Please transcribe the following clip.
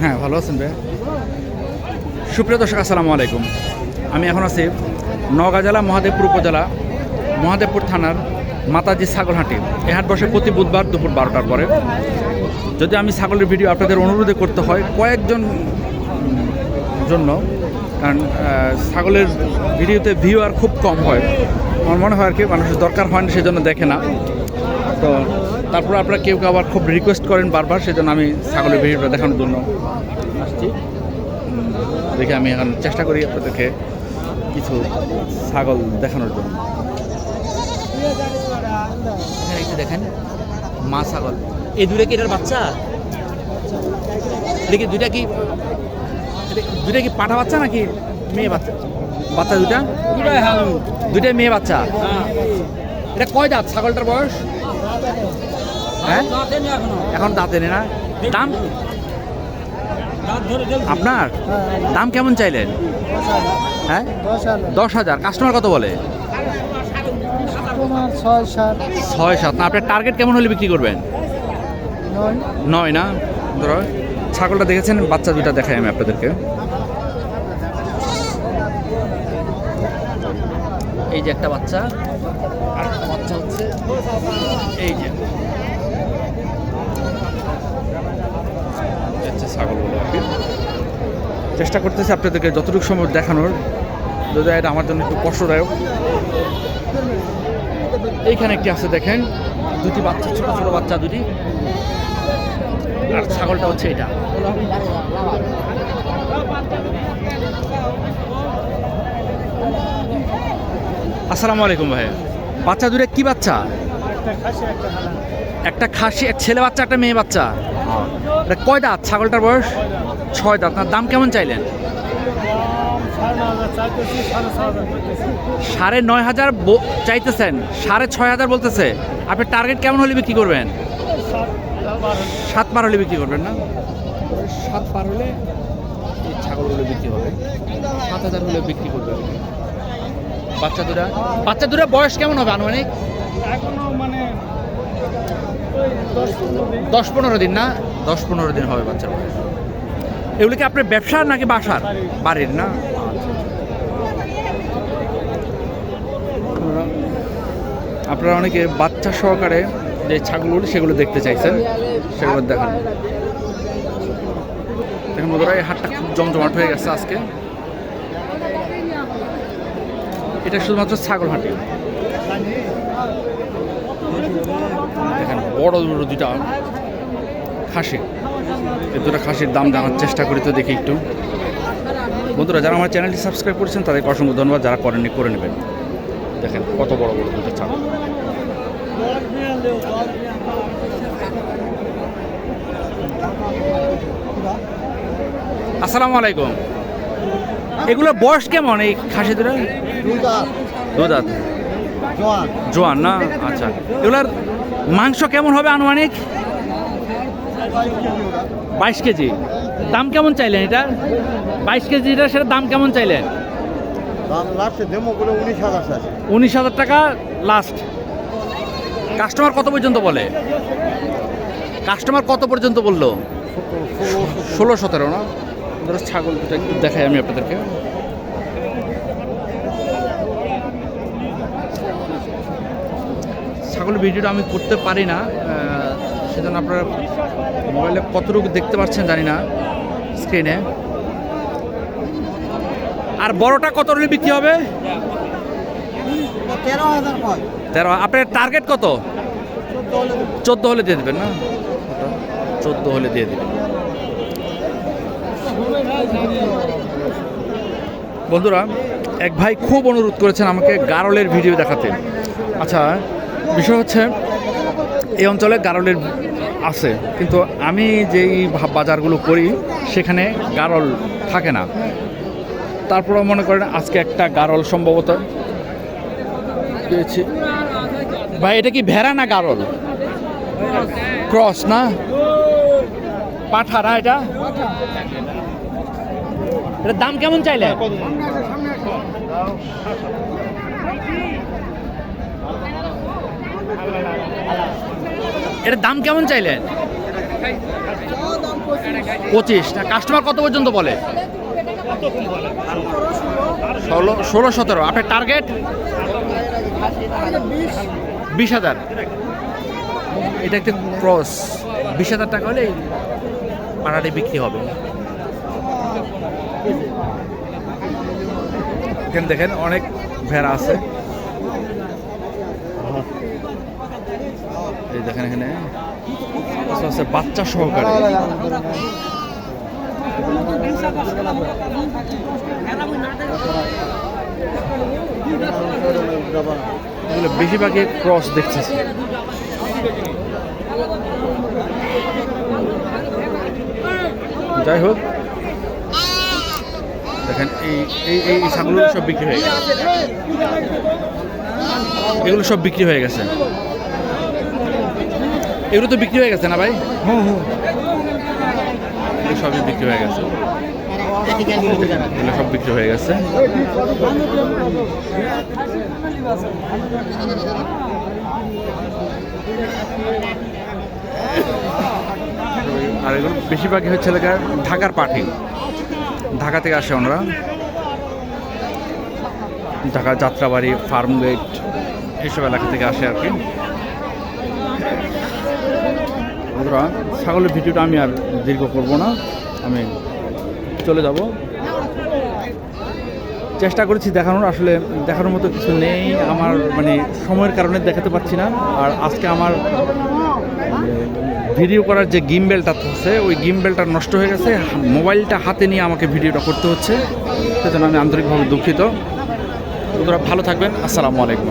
হ্যাঁ ভালো আছেন ভাই? সুপ্রিয় দর্শক, আসসালামু আলাইকুম। আমি এখন আছি নওগাঁ জেলা মহাদেবপুর উপজেলা, মহাদেবপুর থানার মাতাজি ছাগলহাটি। এই হাট বসে প্রতি বুধবার দুপুর বারোটার পরে। যদি আমি ছাগলের ভিডিও আপনাদের অনুরোধে করতে হয়, কয়েকজন জন্য, কারণ ছাগলের ভিডিওতে ভিউ আর খুব কম হয়। আমার মনে হয় আর কি, মানুষের দরকার হয় না, সেজন্য দেখে না। তো তারপর আপনারা কেউ কেউ আবার খুব রিকোয়েস্ট করেন বারবার সেজন্য আমি ছাগলের ভিডিওটা দেখানোর জন্য আসছি। দেখে আমি এখন চেষ্টা করি আপনাদেরকে কিছু ছাগল দেখানোর জন্য। এখানে একটু দেখেন। মা ছাগল। এই দুটা কি এটার বাচ্চা? দেখি দুইটা কি দুইটা কি পাঠা বাচ্চা নাকি মেয়ে বাচ্চা? বাচ্চা দুটা দুটাই মেয়ে বাচ্চা? হ্যাঁ। এটা কয় দাঁত ছাগলটার বয়স? হ্যাঁ? এখন দাঁত এনে না? দাম? আপনার? দাম কেমন চাইলেন? হ্যাঁ? দশ হাজার। কাস্টমার কত বলে? ছয় সাত। না, আপনার টার্গেট কেমন হলে বিক্রি করবেন? নয় না? ধরো, ছাগলটা দেখেছেন? বাচ্চা দুটা দেখাই আমি আপনাদেরকে। এই যে একটা বাচ্চা। আর বাচ্চা হচ্ছে এই যে এই হচ্ছে ছাগলগুলো আর কি চেষ্টা করতেছি আপনাদেরকে যতটুকু সম্ভব দেখানোর। যদি এটা আমার জন্য একটু কষ্টদায়ক। এইখানে একটি আছে, দেখেন। দুটি বাচ্চা, ছোটো ছোটো বাচ্চা দুটি। আর ছাগলটা হচ্ছে এটা। আসসালামু আলাইকুম ভাই। বাচ্চা দূরে কি বাচ্চা? একটা খাসি এক ছেলে বাচ্চা, একটা মেয়ে বাচ্চা। এটা কয় দাঁত ছাগলটার বয়স? ছয় দাঁত। দাম কেমন চাইলেন? সাড়ে নয় হাজার চাইতেছেন। সাড়ে ছয় হাজার বলতেছে। আপনি টার্গেট কেমন হলে বিক্রি করবেন? সাত পার হলে বিক্রি করবেন না? সাত পার হলে এই ছাগলগুলো বিক্রি হবে। সাত হাজার হলে বিক্রি করবে। বাচ্চা দুটা? বাচ্চা দুটা বয়স কেমন হবে আনুমানিক? এখনও মানে দশ পনেরো দিন। দশ পনেরো দিন না? দশ পনেরো দিন হবে বাচ্চার বয়স। এগুলো কি আপনার ব্যবসার নাকি বাসার? বাড়ির, না? আপনারা অনেকে বাচ্চা সহকারে যে ছাগলগুলো সেগুলো দেখতে চাইছেন, সেগুলো দেখান। দেখুন বন্ধুরা, এই হাটটা খুব জমজমাট হয়ে গেছে আজকে। এটা শুধুমাত্র ছাগল হাটি দেখেন, বড় বড় দুটা খাসি। এই দুটো খাসির দাম জানার চেষ্টা করি তো দেখি একটু। বন্ধুরা যারা আমার চ্যানেলটি সাবস্ক্রাইব করেছেন তাদেরকে অসংখ্য ধন্যবাদ। যারা করেননি করে নেবেন। দেখেন কত বড় বড় দুটো ছাগল আসসালামু আলাইকুম। এগুলোর বয়স কেমন এই খাসি দুটো দুধাত। জোয়ান না? আচ্ছা। এগুলার মাংস কেমন হবে আনুমানিক? বাইশ কেজি। দাম কেমন চাইলেন এটা? বাইশ কেজি এটা সেটা দাম কেমন চাইলেন? উনিশ হাজার টাকা লাস্ট কাস্টমার কত পর্যন্ত বলে? কাস্টমার কত পর্যন্ত বলল? ষোলো সতেরো না? ধরো ছাগল দুটো একটু দেখাই আমি আপনাদেরকে। ছাগলের ভিডিওটা আমি করতে পারি না সেজন্য আপনারা মোবাইলে কতটুকু দেখতে পাচ্ছেন জানি না স্ক্রিনে আর বড়টা কত হলে বিক্রি হবে? তেরো আপনার টার্গেট কত? চোদ্দ হলে দিয়ে দেবেন না? চোদ্দ হলে দিয়ে দেবেন। বন্ধুরা এক ভাই খুব অনুরোধ করেছেন আমাকে গারলের ভিডিও দেখাতে। আচ্ছা বিষয় হচ্ছে এই অঞ্চলে গারলের আছে, কিন্তু আমি যেই বাজারগুলো করি, সেখানে গারল থাকে না। তারপরেও মনে করেন আজকে একটা গারল সম্ভবত পেয়েছি। ভাই, এটা কি ভেড়া না গারল? ক্রস না? পাঠা না এটা? এটার দাম কেমন চাইলে? এর দাম কেমন চাইলেন? পঁচিশ। না কাস্টমার কত পর্যন্ত বলে? ষোলো ষোলো, সতেরো। আপনার টার্গেট বিশ হাজার। এটা একটা ক্রস বিশ হাজার টাকা হলে পাড়াটি বিক্রি হবে। এখানে দেখেন অনেক ভেড়া আছে। এই দেখেন এখানে। আছে বাচ্চা সহকারে। এগুলো বেশিরভাগই ক্রস দেখতেছি। যাই হোক, দেখেন এই এই এই ছাগলগুলো সব বিক্রি হয়ে গেছে। এগুলো সব বিক্রি হয়ে গেছে। এগুলো তো বিক্রি হয়ে গেছে না ভাই? এগুলো সবই বিক্রি হয়ে গেছে। এগুলো সব বিক্রি হয়ে গেছে। আর এগুলো বেশিরভাগই হচ্ছে এলাকার ঢাকার পার্টি ঢাকা থেকে আসে ওনারা। ঢাকা যাত্রাবাড়ি ফার্ম গেট এইসব এলাকা থেকে আসে আর কি। বন্ধুরা, ছাগলের ভিডিওটা আমি আর দীর্ঘ করব না। আমি চলে যাব। চেষ্টা করেছি দেখানোর, আসলে দেখানোর মতো কিছু নেই। আমার মানে সময়ের কারণে দেখাতে পারছি না। আর আজকে আমার ভিডিও করার যে গিম বেলটা আছে, ওই গিম বেলটা নষ্ট হয়ে গেছে। মোবাইলটা হাতে নিয়ে আমাকে ভিডিওটা করতে হচ্ছে। সেজন্য আমি আন্তরিকভাবে দুঃখিত। বন্ধুরা, ভালো থাকবেন। আসসালামু আলাইকুম।